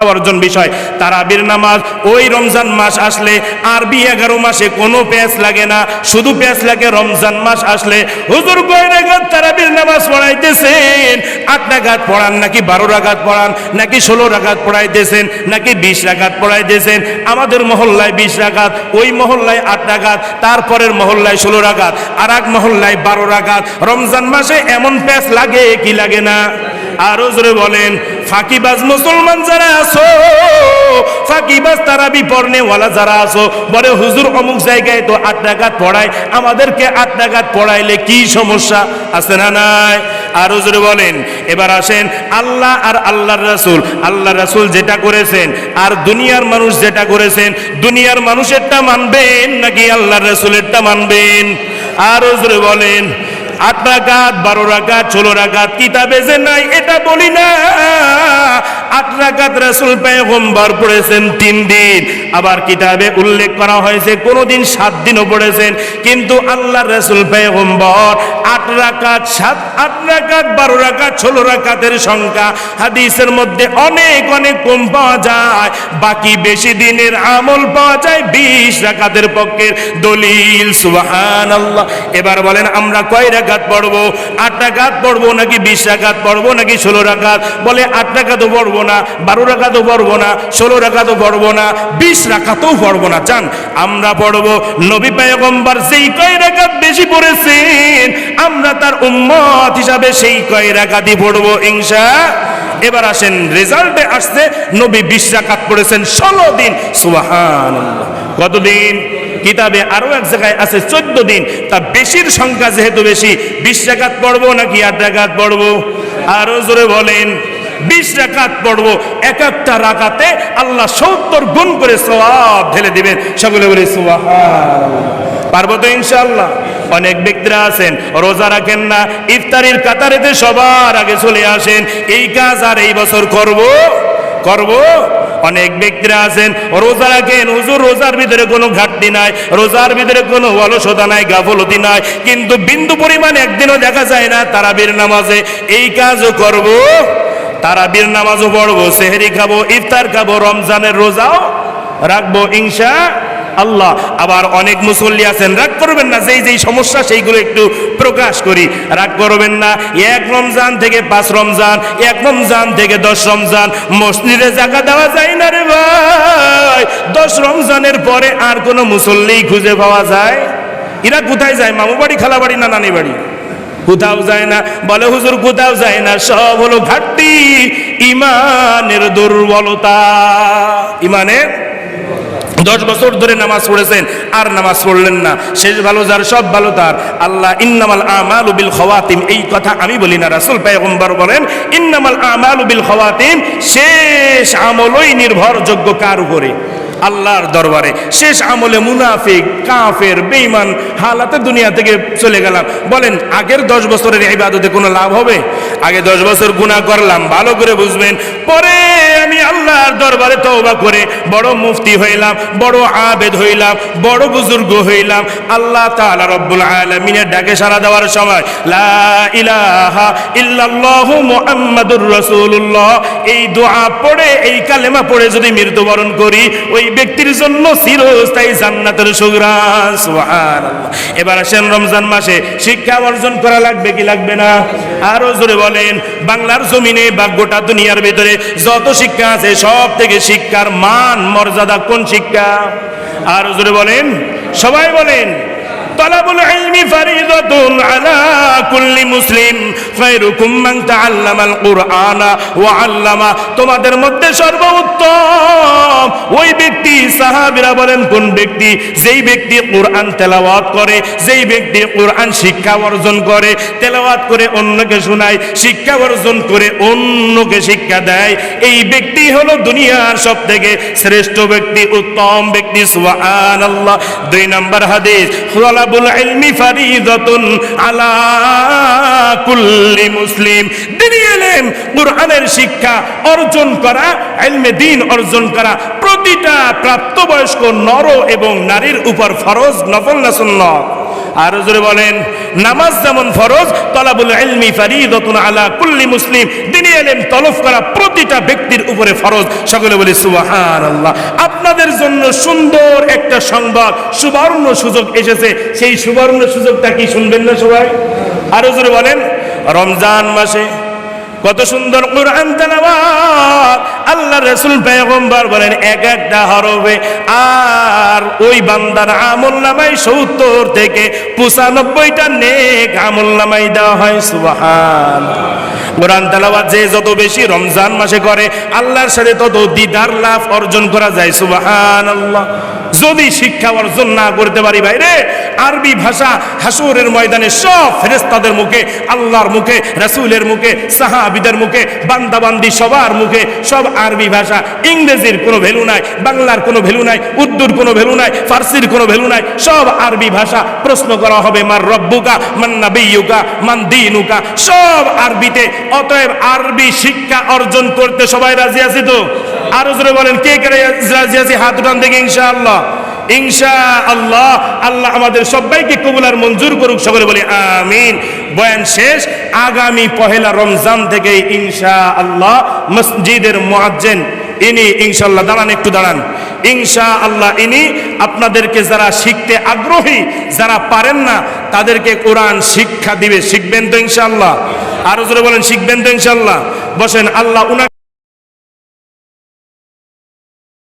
অর্জন বিষয়। তারাবির নামাজ ওই রমজান মাস আসলে আরবি এগারো মাসে কোনো প্যাঁচ লাগে না। শুধু প্যাঁচ লাগে রমজান মাস আসলে। হুজুর কয় রাগাত তারাবির নামাজ পড়াইতেছেন? আট রাগাত পড়ান নাকি বারো রাগাত পড়ান? নাকি ষোলো রাগাত পড়াইতেছেন? নাকি বিশ রাগাত পড়াইতেছেন? আমাদের মহল্লায় বিশ রাগাত, ওই মহল্লায় আট রাগাত, তারপরের মহল্লায় ষোলো রাগাত আর এক মহল্লায় বারো রাগাত। রমজান মাসে এমন প্যাঁচ লাগে কি লাগে না? আরও জোরে বলেন ফাঁকিবাজ মুসলমান যারা আছো, ফাঁকিবাজ তারা বিপর্ণেওয়ালা যারা আছো, বলে হুজুর অমুক জায়গায় তো আট টাকাত পড়ায়, আমাদেরকে আট টাকাত পড়াইলে কি সমস্যা? আছে না নাই? আরও জোরে বলেন। এবার আসেন, আল্লাহ আর আল্লাহর রাসূল। আল্লাহ রাসূল যেটা করেছেন, আর দুনিয়ার মানুষ যেটা করেছেন, দুনিয়ার মানুষেরটা মানবেন নাকি আল্লাহর রাসূলেরটা মানবেন? আরও জোরে বলেন। আট রাগাত, বারো রাগাত, ষোলো রাগাত, কিতাবে যে নাই, এটা বলি না। আট রাগাত রাসুল পেগম্বর পড়েছেন তিন দিন। আবার কিতাবে উল্লেখ করা হয়েছে, কোনোদিন সাত দিনও পড়েছেন। কিন্তু আল্লাহ রসুল পেগম্বর আট রাকাত সাত, আট রাকাত, বারো রাকাত, ষোলো রাকাতের সংখ্যা। হাদিসের মধ্যে অনেক অনেক কম পাওয়া যায়। বাকি বেশি দিনের আমল পাওয়া যায় বিশ রাকাতের পক্ষের দলিল। সুবাহান আল্লাহ এবার বলেন, আমরা কয় রাকাত পড়ব? আট রাকাত পড়ব নাকি বিশ রাকাত পড়ব নাকি ষোলো রাকাত? বলে, আট রাকাতও পড়ব না, বারো রাকাতও পড়ব না, ষোলো রাকাতও পড়ব না, বিশ রাকাতও পড়ব না। চান আমরা পড়ব, নবী পায়গম্বর যেই কয় রাকাত বেশি পড়েছেন, আমরা তার উম্মত হিসাবে সেই কয় রাকাতই পড়ব, ইনশা। এবার আসেন, রেজাল্টে আসছে, নবী বিশ রাকাত পড়েছেন ষোলো দিন। সুবাহান কতদিন? কিতাবে আরও এক জায়গায় আছে, চোদ্দ দিন। তা বেশির সংখ্যা যেহেতু বেশি, বিশ রাকাত পড়ব নাকি আট রাকাত পড়ব? আরও জোরে বলেন। বিশ রাকাত পড়ব এক একটা রাকাতে আল্লাহ সত্তর গুণ করে সওয়াব ঢেলে দিবেন। সকলে বলে সুবহান পারব তো ইনশাল্লাহ অনেক ব্যক্তিরা আছেন, রোজা রাখেন না, ইফতারির কাতারেতে সবার আগে চলে আসেন। এই কাজ আর এই বছর করব? করব? অনেক ব্যক্তিরা আছেন, রোজা রাখেন, হুজুর রোজার ভিতরে কোনো ঘাটতি নাই, রোজার ভিতরে কোনো অলসতা নাই, গাফলতি নাই, কিন্তু বিন্দু পরিমাণ একদিনও দেখা যায় না তারাবির নামাজে। এই কাজও করব? তারাবির নামাজও পড়ব, সেহেরি খাব, ইফতার খাব, রমজানের রোজাও রাখব, ইনশা আল্লাহ। আবার অনেক মুসল্লি আছেন, রাগ করবেন না, যেই যেই সমস্যা সেইগুলো একটু প্রকাশ করি। রাগ করবেন না, এক রমজান থেকে পাঁচ রমজান, এক রমজান থেকে দশ রমজান, মসজিদে জায়গা দেওয়া যায় না রে ভাই। দশ রমজানের পরে আর কোনো মুসল্লি খুঁজে পাওয়া যায়? এরা কোথায় যায়? মামু বাড়ি খালা বাড়ি না নানি বাড়ি কোথাও যায় না। বলে, হুজুর কোথাও যায় না। সব হলো ঘাটতি। ইমানের দুর্বলতা। ইমানের দশ বছর ধরে নামাজ পড়েছেন, আর নামাজ পড়লেন না। শেষ ভালো যার, সব ভালো তার। আল্লাহ, ইন্নামাল আমাল বিল খওয়াতিম। এই কথা আমি বলি না, রাসূল পয়গম্বর বলেন, ইন্নামাল আমাল বিল খওয়াতিম। শেষ আমলই নির্ভরযোগ্য কার উপরে? আল্লাহর দরবারে। শেষ আমলে মুনাফিক, কাফের, বেঈমান হালাতে দুনিয়া থেকে চলে গেলাম। বলেন, আগের দশ বছরের ইবাদতে কোনো লাভ হবে? আগে দশ বছর গুনাহ করলাম, ভালো করে বুঝবেন। পরে আমি আল্লাহর দরবারে তওবা করে বড় মুফতি হইলাম, বড় আবেদ হইলাম, বড় বুজুর্গ হইলাম। আল্লাহ তাআলা রব্বুল আলামিনের ডাকে সাড়া দেওয়ার সময়, লা ইলাহা ইল্লাল্লাহু মুহাম্মাদুর রাসূলুল্লাহ। এই দোয়া পড়ে, এই কালেমা পড়ে যদি মৃত্যুবরণ করি, ওই ব্যক্তির জন্য চিরস্থায়ী জান্নাতের সুগ্রাস এবার আসেন রমজান মাসে শিক্ষা অর্জন করা লাগবে কি লাগবে না? আরও জোরে বলেন, বাংলার জমিনে বা গোটা দুনিয়ার ভিতরে যত শিক্ষা আছে, সব থেকে শিক্ষার মান, মর্যাদা কোন শিক্ষা? আরও জোরে বলেন, সবাই বলেন। তালাবুল ইলমি ফারিদাতুন আলা কুল্লি মুসলিম। খায়রুকুম মান তাআল্লামাল কুরআনা ওয়া আল্লামা। তোমাদের মধ্যে সর্বোত্তম ওই ব্যক্তি সাহাবীরা বলেন, কোন ব্যক্তি যেই ব্যক্তি কোরআন তেলাওয়াত করে, যেই ব্যক্তি কোরআন শিক্ষা অর্জন করে, তেলাওয়াত করে অন্যকে শোনায়, শিক্ষা অর্জন করে অন্যকে শিক্ষা দেয়, এই ব্যক্তি হলো দুনিয়ার সব থেকে শ্রেষ্ঠ ব্যক্তি, উত্তম ব্যক্তি, সুবহানাল্লাহ। দুই নম্বর হাদিস তলাবুল ইলমি ফারিদাতুন আলা কুল্লি মুসলিম। দিনী ইলম কুরআনের শিক্ষা অর্জন করা, ইলমে দিন অর্জন করা প্রতিটা প্রাপ্তবয়স্ক নর এবং নারীর উপর ফরজ নফল না সুন্নাত। আর জোরে বলেন, নামাজ যেমন ফরজ, তলাবুল ইলমি ফারিদাতুন আলা কুল্লি মুসলিম, দিনী ইলম তলব করা প্রতিটা ব্যক্তির উপরে ফরজ। সকলে বলি, সুবহানাল্লাহ। আপনাদের জন্য সুন্দর একটা সংবাদ, সুবর্ণ সুযোগ এসেছে। সেই সুবর্ণ সুযোগটা কি শুনবেন না সবাই? আরও জোরে বলেন, রমজান মাসে কত সুন্দর কোরআন তেলাওয়াত। আল্লাহ রাসূল পয়গম্বর বলেন, এক একটা হরফে আর ওই বান্দার আমল নামাই সত্তর থেকে পঁচানব্বইটা নেক আমল নামাই দেওয়া হয় সুবাহান কোরআন তেলাওয়াত যে যত বেশি রমজান মাসে করে, আল্লাহর সাথে তত দিদার লাভ অর্জন করা যায় সুবাহান আল্লাহ যদি শিক্ষা অর্জন না করতে পারি বাইরে আরবি ভাষা হাসুরের ময়দানে সব ফেরেস্তাদের মুখে, আল্লাহর মুখে, রাসূলের মুখে, সাহাবিদের মুখে, বান্দাবান্দি সবার মুখে, সব আরবি ভাষা, ইংরেজির কোনো ভ্যালু নাই, বাংলার কোনো ভ্যালু নাই, উর্দুর কোনো ভ্যালু নাই, ফার্সির কোনো ভ্যালু নাই, সব আরবি ভাষা প্রশ্ন করা হবে, মার রব্বুকা, মান নাবিয়ুকা, মান দিনুকা? সব আরবিতে, অতএব আরবি শিক্ষা অর্জন করতে সবাই রাজি আছে তো? আরও জোরে বলেন, কে কে রাজি হাত উঠান ইনশাআল্লাহ। ইনশা আল্লাহ আল্লাহ আমাদের সবাইকে মঞ্জুর করুক, সকলে বলি আমিন। বয়ান শেষ, আগামী পহেলা রমজান থেকে ইনশা আল্লাহ মসজিদের ইনি ইনশাল্লাহ দাঁড়ান, একটু দাঁড়ান। ইনশা আল্লাহ ইনি আপনাদেরকে যারা শিখতে আগ্রহী, যারা পারেন না, তাদেরকে কোরআন শিক্ষা দিবে, শিখবেন তো ইনশাল্লাহ আরও জোরে বলেন, শিখবেন তো ইনশাল্লাহ বসেন, আল্লাহ উনাকে